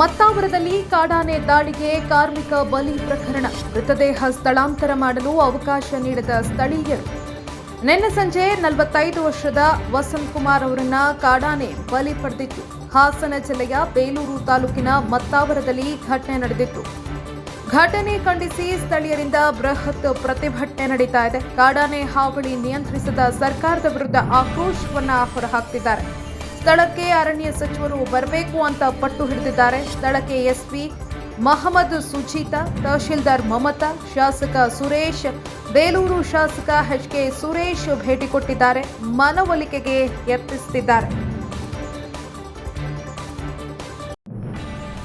ಮತ್ತಾವರದಲ್ಲಿ ಕಾಡಾನೆ ದಾಳಿಗೆ ಕಾರ್ಮಿಕ ಬಲಿ ಪ್ರಕರಣ. ಮೃತದೇಹ ಸ್ಥಳಾಂತರ ಮಾಡಲು ಅವಕಾಶ ನೀಡದ ಸ್ಥಳೀಯರು. ನಿನ್ನೆ ಸಂಜೆ ನಲವತ್ತೈದು ವರ್ಷದ ವಸಂತ್ ಕುಮಾರ್ ಅವರನ್ನ ಕಾಡಾನೆ ಬಲಿ ಪಡೆದಿತ್ತು. ಹಾಸನ ಜಿಲ್ಲೆಯ ಬೇಲೂರು ತಾಲೂಕಿನ ಮತ್ತಾವರದಲ್ಲಿ ಘಟನೆ ನಡೆದಿತ್ತು. ಘಟನೆ ಖಂಡಿಸಿ ಸ್ಥಳೀಯರಿಂದ ಬೃಹತ್ ಪ್ರತಿಭಟನೆ ನಡೀತಾ ಇದೆ. ಕಾಡಾನೆ ಹಾವಳಿ ನಿಯಂತ್ರಿಸದ ಸರ್ಕಾರದ ವಿರುದ್ಧ ಆಕ್ರೋಶವನ್ನ ಹೊರಹಾಕ್ತಿದ್ದಾರೆ. ಸ್ಥಳಕ್ಕೆ ಅರಣ್ಯ ಸಚಿವರು ಬರಬೇಕು ಅಂತ ಪಟ್ಟು ಹಿಡಿದಿದ್ದಾರೆ. ಸ್ಥಳಕ್ಕೆ ಎಸ್ಪಿ ಮಹಮ್ಮದ್ ಸುಜೀತಾ, ತಹಶೀಲ್ದಾರ್ ಮಮತಾ, ಶಾಸಕ ಸುರೇಶ್, ಬೇಲೂರು ಶಾಸಕ ಎಚ್ ಕೆ ಸುರೇಶ್ ಭೇಟಿ ಕೊಟ್ಟಿದ್ದಾರೆ. ಮನವೊಲಿಕೆಗೆ ಯತ್ನಿಸುತ್ತಿದ್ದಾರೆ.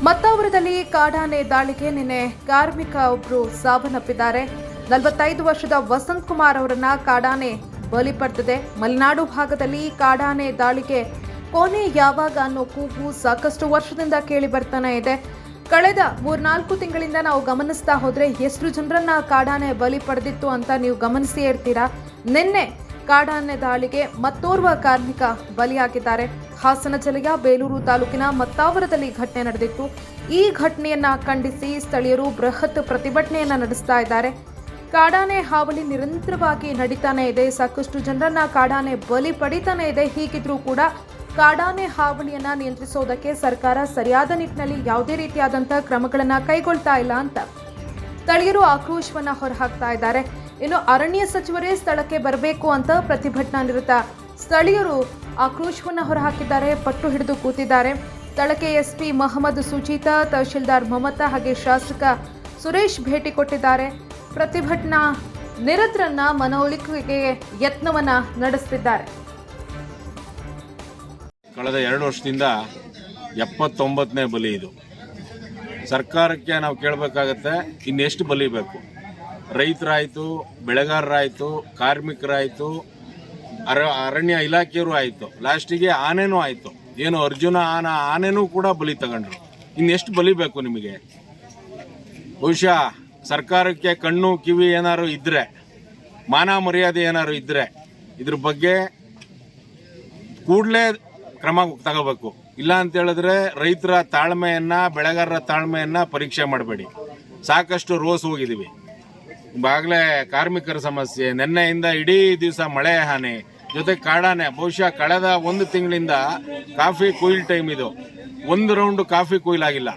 ಮತ್ತಾವರದಲ್ಲಿ ಕಾಡಾನೆ ದಾಳಿಗೆ ನಿನ್ನೆ ಕಾರ್ಮಿಕ ಒಬ್ಬರು ಸಾವನ್ನಪ್ಪಿದ್ದಾರೆ. ನಲವತ್ತೈದು ವರ್ಷದ ವಸಂತ್ ಕುಮಾರ್ ಅವರನ್ನ ಕಾಡಾನೆ ಬಲಿ ಪಡೆದಿದೆ. ಮಲೆನಾಡು ಭಾಗದಲ್ಲಿ ಕಾಡಾನೆ ದಾಳಿಗೆ ಕೊನೆ ಯಾವಾಗ ಅನ್ನೋ ಕೂಗು ಸಾಕಷ್ಟು ವರ್ಷದಿಂದ ಕೇಳಿ ಬರ್ತಾನೆ ಇದೆ. ಕಳೆದ ಮೂರ್ನಾಲ್ಕು ತಿಂಗಳಿಂದ ನಾವು ಗಮನಿಸ್ತಾ ಹೋದ್ರೆ ಎಷ್ಟು ಜನರನ್ನ ಕಾಡಾನೆ ಬಲಿ ಪಡೆದಿತ್ತು ಅಂತ ನೀವು ಗಮನಿಸಿ ಇರ್ತೀರಾ? ನಿನ್ನೆ ಕಾಡಾನೆ ದಾಳಿಗೆ ಮತ್ತೋರ್ವ ಕಾರ್ಮಿಕ ಬಲಿಯಾಗಿದ್ದಾರೆ. ಹಾಸನ ಜಿಲ್ಲೆಯ ಬೇಲೂರು ತಾಲೂಕಿನ ಮತ್ತಾವರದಲ್ಲಿ ಘಟನೆ ನಡೆದಿತ್ತು. ಈ ಘಟನೆಯನ್ನ ಖಂಡಿಸಿ ಸ್ಥಳೀಯರು ಬೃಹತ್ ಪ್ರತಿಭಟನೆಯನ್ನ ನಡೆಸ್ತಾ ಇದ್ದಾರೆ. ಕಾಡಾನೆ ಹಾವಳಿ ನಿರಂತರವಾಗಿ ನಡೀತಾನೆ ಇದೆ. ಸಾಕಷ್ಟು ಜನರನ್ನ ಕಾಡಾನೆ ಬಲಿ ಪಡಿತಾನೆ ಇದೆ. ಹೀಗಿದ್ರೂ ಕೂಡ ಕಾಡಾನೆ ಹಾವಳಿಯನ್ನ ನಿಯಂತ್ರಿಸೋದಕ್ಕೆ ಸರ್ಕಾರ ಸರಿಯಾದ ನಿಟ್ಟಿನಲ್ಲಿ ಯಾವುದೇ ರೀತಿಯಾದಂತಹ ಕ್ರಮಗಳನ್ನ ಕೈಗೊಳ್ತಾ ಇಲ್ಲ ಅಂತ ಸ್ಥಳೀಯರು ಆಕ್ರೋಶವನ್ನ ಹೊರಹಾಕ್ತಾ ಇದ್ದಾರೆ. ಇನ್ನು ಅರಣ್ಯ ಸಚಿವರೇ ಸ್ಥಳಕ್ಕೆ ಬರಬೇಕು ಅಂತ ಪ್ರತಿಭಟನಾ ನಿರತ ಸ್ಥಳೀಯರು ಆಕ್ರೋಶವನ್ನ ಹೊರಹಾಕಿದ್ದಾರೆ, ಪಟ್ಟು ಹಿಡಿದು ಕೂತಿದ್ದಾರೆ. ಸ್ಥಳಕ್ಕೆ ಎಸ್ಪಿ ಮಹಮ್ಮದ್ ಸುಜೀತಾ ತಹಶೀಲ್ದಾರ್ ಮಮತಾ ಹಾಗೆ ಶಾಸಕ ಸುರೇಶ್ ಭೇಟಿ ಕೊಟ್ಟಿದ್ದಾರೆ. ಪ್ರತಿಭಟನಾ ನಿರತರನ್ನ ಮನವೊಲಿಕೆಗೆ ಯತ್ನವನ್ನ ನಡೆಸುತ್ತಿದ್ದಾರೆ ಕಳೆದ ಎರಡು ವರ್ಷದಿಂದ ಎಪ್ಪತ್ತೊಂಬತ್ತನೇ ಬಲಿ ಇದು. ಸರ್ಕಾರಕ್ಕೆ ನಾವು ಕೇಳಬೇಕಾಗತ್ತೆ ಇನ್ನೆಷ್ಟು ಬಲಿಬೇಕು ರೈತರಾಯಿತು, ಬೆಳೆಗಾರರಾಯಿತು, ಕಾರ್ಮಿಕರಾಯಿತು, ಅರ, ಅರಣ್ಯ ಇಲಾಖೆಯವರು ಆಯಿತು. ಲಾಸ್ಟಿಗೆ ಆನೆನೂ ಆಯಿತು. ಏನು ಅರ್ಜುನ ಆನ ಆನೆನೂ ಕೂಡ ಬಲಿ ತಗೊಂಡ್ರು. ಇನ್ನೆಷ್ಟು ಬಲಿಬೇಕು ನಿಮಗೆ? ಬಹುಶಃ ಸರ್ಕಾರಕ್ಕೆ ಕಣ್ಣು, ಕಿವಿ ಏನಾದ್ರು ಇದ್ದರೆ ಮಾನ ಮರ್ಯಾದೆ ಏನಾದ್ರು ಇದ್ದರೆ ಇದ್ರ ಬಗ್ಗೆ ಕೂಡಲೇ ಕ್ರಮ ತಗೋಬೇಕು. ಇಲ್ಲ ಅಂತ ಹೇಳಿದ್ರೆ ರೈತರ ತಾಳ್ಮೆಯನ್ನ, ಬೆಳೆಗಾರರ ತಾಳ್ಮೆಯನ್ನ ಪರೀಕ್ಷೆ ಮಾಡಬೇಡಿ. ಸಾಕಷ್ಟು ರೋಸ್ ಹೋಗಿದ್ದೀವಿ ಈಗಾಗಲೇ ಕಾರ್ಮಿಕರ ಸಮಸ್ಯೆ, ನಿನ್ನೆಯಿಂದ ಇಡೀ ದಿವಸ ಮಳೆ ಹಾನಿ, ಜೊತೆ ಕಾಡಾನೆ. ಬಹುಶಃ ಕಳೆದ ಒಂದು ತಿಂಗಳಿಂದ ಕಾಫಿ ಕೊಯ್ಲ್ ಟೈಮ್ ಇದು. ಒಂದು ರೌಂಡ್ ಕಾಫಿ ಕೊಯ್ಲಾಗಿಲ್ಲ.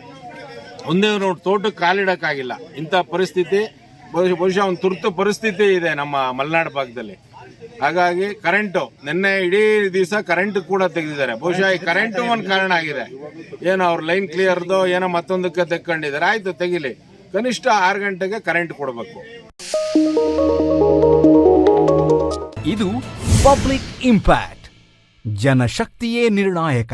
ಒಂದೇ ರೌಂಡ್ ತೋಟಕ್ಕೆ ಕಾಲಿಡೋಕ್ಕಾಗಿಲ್ಲ. ಇಂಥ ಪರಿಸ್ಥಿತಿ ಬಹುಶಃ ಬಹುಶಃ ಒಂದು ತುರ್ತು ಪರಿಸ್ಥಿತಿ ಇದೆ ನಮ್ಮ ಮಲೆನಾಡು ಭಾಗದಲ್ಲಿ. ಹಾಗಾಗಿ ಕರೆಂಟು, ನಿನ್ನೆ ಇಡೀ ದಿವಸ ಕರೆಂಟ್ ಕೂಡ ತೆಗೆದಿದ್ದಾರೆ. ಬಹುಶಃ ಈ ಕರೆಂಟು ಒಂದು ಕಾರಣ ಆಗಿದೆ. ಏನೋ ಅವ್ರ ಲೈನ್ ಕ್ಲಿಯರ್ದು ಏನೋ ಮತ್ತೊಂದಕ್ಕೆ ತೆಕ್ಕೊಂಡಿದ್ದಾರೆ. ಆಯ್ತು, ತೆಗಿಲಿ. ಕನಿಷ್ಠ ಆರು ಗಂಟೆಗೆ ಕರೆಂಟ್ ಕೊಡಬೇಕು. ಇದು ಪಬ್ಲಿಕ್ ಇಂಪ್ಯಾಕ್ಟ್, ಜನಶಕ್ತಿಯೇ ನಿರ್ಣಾಯಕ.